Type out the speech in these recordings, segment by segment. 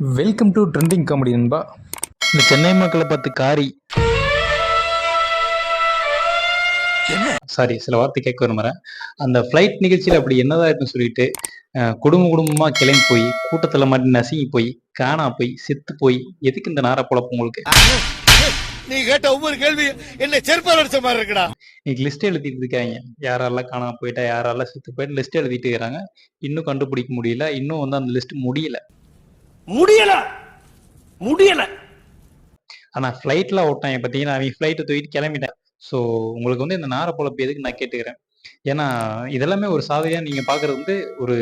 Welcome to trending comedy நண்பா. இந்த சென்னை மக்களை பார்த்து காரி. சாரி சில வார்த்தை கேட்க விரும்புகிறேன் அந்த ஃப்ளைட் நிகழ்ச்சியில் அப்படி என்னதான் இருக்குன்னு சொல்லிட்டு குடும்ப குடும்பமாக கிளம்பி போய் கூட்டத்தில் மாட்டி நசுங்கி போய் காணா போய் செத்து போய் எதுக்கு இந்த நார பொழப்பு உங்களுக்கு? நீ கேட்ட ஒவ்வொரு கேள்வி என்ன செருப்பால் அடிச்ச மாதிரி இருக்குடா. இன்னைக்கு லிஸ்ட் எழுதிட்டு இருக்காங்க. யாரெல்லாம் காணாம போயிட்டா யாரெல்லாம் செத்து போயிட்டு லிஸ்ட் எழுதிட்டு இருக்கிறாங்க. இன்னும் கண்டுபிடிக்க முடியல. இன்னும் வந்து அந்த லிஸ்ட் முடியல. முடியல. முடியல. ஆனா ஃப்ளைட்ல ஓட்டாங்க பார்த்தீங்கன்னா அவங்க ஃப்ளைட்டை தூக்கிட்டு கிளம்பிட்டேன் ஸோ உங்களுக்கு வந்து இந்த நார பொழப்பு எதுக்கு நான் கேட்டுக்கிறேன்? ஏன்னா இதெல்லாமே ஒரு சாதனையா நீங்க பாக்குறது வந்து ஒரு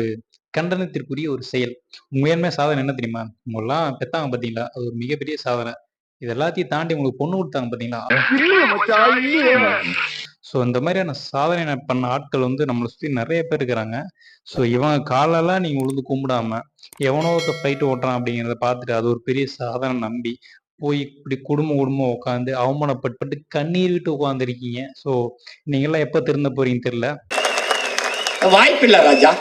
கண்டனத்திற்குரிய ஒரு செயல். உண்மையாலுமே சாதனை என்ன தெரியுமா? உங்களெல்லாம் பெத்தாங்க பாத்தீங்களா? அது ஒரு மிகப்பெரிய சாதனை. இது எல்லாத்தையும் தாண்டி உங்களுக்கு பொண்ணு கொடுத்தாங்க பாத்தீங்களா? ஸோ இந்த மாதிரியான சாதனை பண்ண ஆட்கள் வந்து நம்மளை சுற்றி நிறைய பேர் இருக்கிறாங்க. ஸோ இவன் காலெல்லாம் நீங்கள் உழுந்து கும்பிடாம எவனோ ஒருத்த ஃப்ளைட் ஓட்டுறான் அப்படிங்கிறத பார்த்துட்டு அது ஒரு பெரிய சாதனை நம்பி போய் இப்படி குடும்பம் குடும்பம் உட்காந்து அவமானப்பட்டு கண்ணீர் விட்டு உட்காந்துருக்கீங்க ஸோ நீங்களாம் எப்போ திருந்த போறீங்க தெரியல. வாய்ப்பில்லை ராஜா.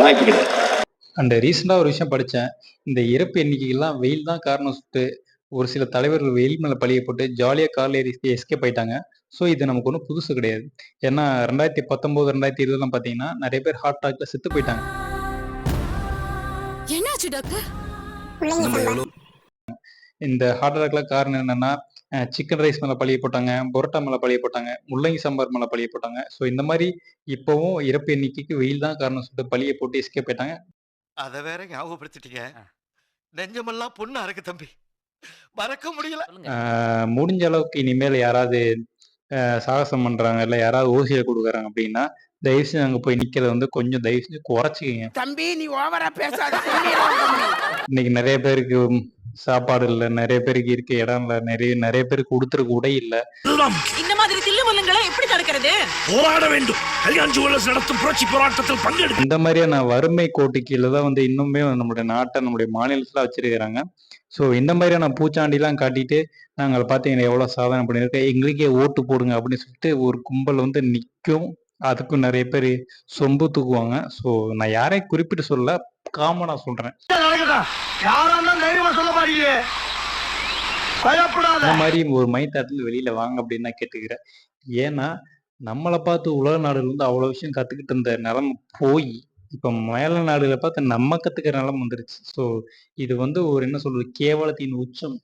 வாய்ப்பில்லை அண்ட் ரீசெண்டாக ஒரு விஷயம் படித்தேன் இந்த இறப்பு எண்ணிக்கைகள்லாம் வெயில் தான் காரணம் சொல்லிட்டு ஒரு சில தலைவர்கள் வெயில் மேலே பழிய போட்டு ஜாலியாக காரில் எஸ்கேப் ஆயிட்டாங்க. ஸோ இது நமக்கு ஒன்றும் புதுசு கிடையாது. ஏன்னா ரெண்டாயிரத்தி பத்தொம்போது ரெண்டாயிரத்தி இருபதுலாம் பார்த்தீங்கன்னா நிறைய பேர் ஹார்ட் அட்டாக்ல செத்து போயிட்டாங்க என்னாச்சு டாக்டர் இந்த ஹார்ட் அட்டாக்ல காரணம் என்னன்னா சிக்கன் ரைஸ் மேல பழிய போட்டாங்க பொரோட்டா மேல பழிய போட்டாங்க முள்ளங்கி சாம்பார் மேல பழிய போட்டாங்க. ஸோ இந்த மாதிரி இப்போவும் இறப்பு எண்ணிக்கைக்கு வெயில் தான் காரணம் சொல்லிட்டு பழிய போட்டு எஸ்கேப் போயிட்டாங்க அத வேற ஞாபகப்படுத்திட்டீங்க. நெஞ்சமெல்லாம் பொண்ணு அறக்கு தம்பி. மறக்க முடியல. ஆஹ் முடிஞ்ச அளவுக்கு இனிமேல் யாராவது சாகசம் பண்றாங்க. இல்ல யாராவது ஓசியில கொடுக்குறாங்க அப்படின்னா தயவு செஞ்சு அங்க போய் நிக்கிறத வந்து கொஞ்சம் தயவு செஞ்சு குறைச்சிக்கங்க. தம்பி நீ ஓவரா பேசாத. இன்னைக்கு நிறைய பேருக்கு சாப்பாடு இல்ல நிறைய பேருக்கு இருக்க இடம் இல்ல நிறைய நிறைய பேருக்கு உடுத்துறதுக்கு உடை இல்ல. இந்த மாதிரி தில்லுமுல்லுங்களை எப்படி தடுக்கிறது? போராட வேண்டும். கல்யாண் ஜுவல்லர்ஸ் நடத்தும் புரட்சி போராட்டத்தில் பங்கெடுக்க இந்த மாதிரியான வறுமை கோட்டு கீழே தான் வந்து இன்னுமே நம்மளுடைய நாட்டை நம்மளுடைய மாநிலத்துல வச்சிருக்கிறாங்க. ஸோ இந்த மாதிரியான பூச்சாண்டிலாம் காட்டிட்டு நாங்கள் பார்த்தீங்கன்னா எவ்வளோ சாதனை பண்ணியிருக்கோம். எங்களுக்கே ஓட்டு போடுங்க அப்படின்னு சொல்லிட்டு ஒரு கும்பல் வந்து நிற்கும் அதுக்கும் நிறைய பேர் சொம்பு தூக்குவாங்க. ஸோ நான் யாரையும் குறிப்பிட்டு சொல்ல காமனா சொல்றேன். இந்த மாதிரி ஒரு மைத்தாட்டில் வெளியில வாங்க அப்படின்னு நான் கேட்டுக்கிறேன். ஏன்னா நம்மளை பார்த்து உலக நாடுகள் வந்து அவ்வளோ விஷயம் கத்துக்கிட்டு இருந்த நிலைமை போய் இப்போ மேல நாடுகளை பார்த்து நம்ம கத்துக்கிற நிலைமை வந்துருச்சு. ஸோ இது வந்து ஒரு என்ன சொல்றது கேவலத்தின் உச்சம்.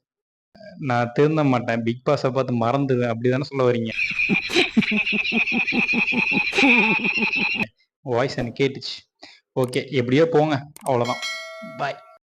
நான் திருந்த மாட்டேன். பிக் பாஸை பார்த்து மறந்துடுவேன். அப்படிதானே சொல்ல வரீங்க? வாய்ஸ் எனக்கு கேட்டுச்சு. ஓகே எப்படியோ போங்க. அவ்வளோதான் பாய்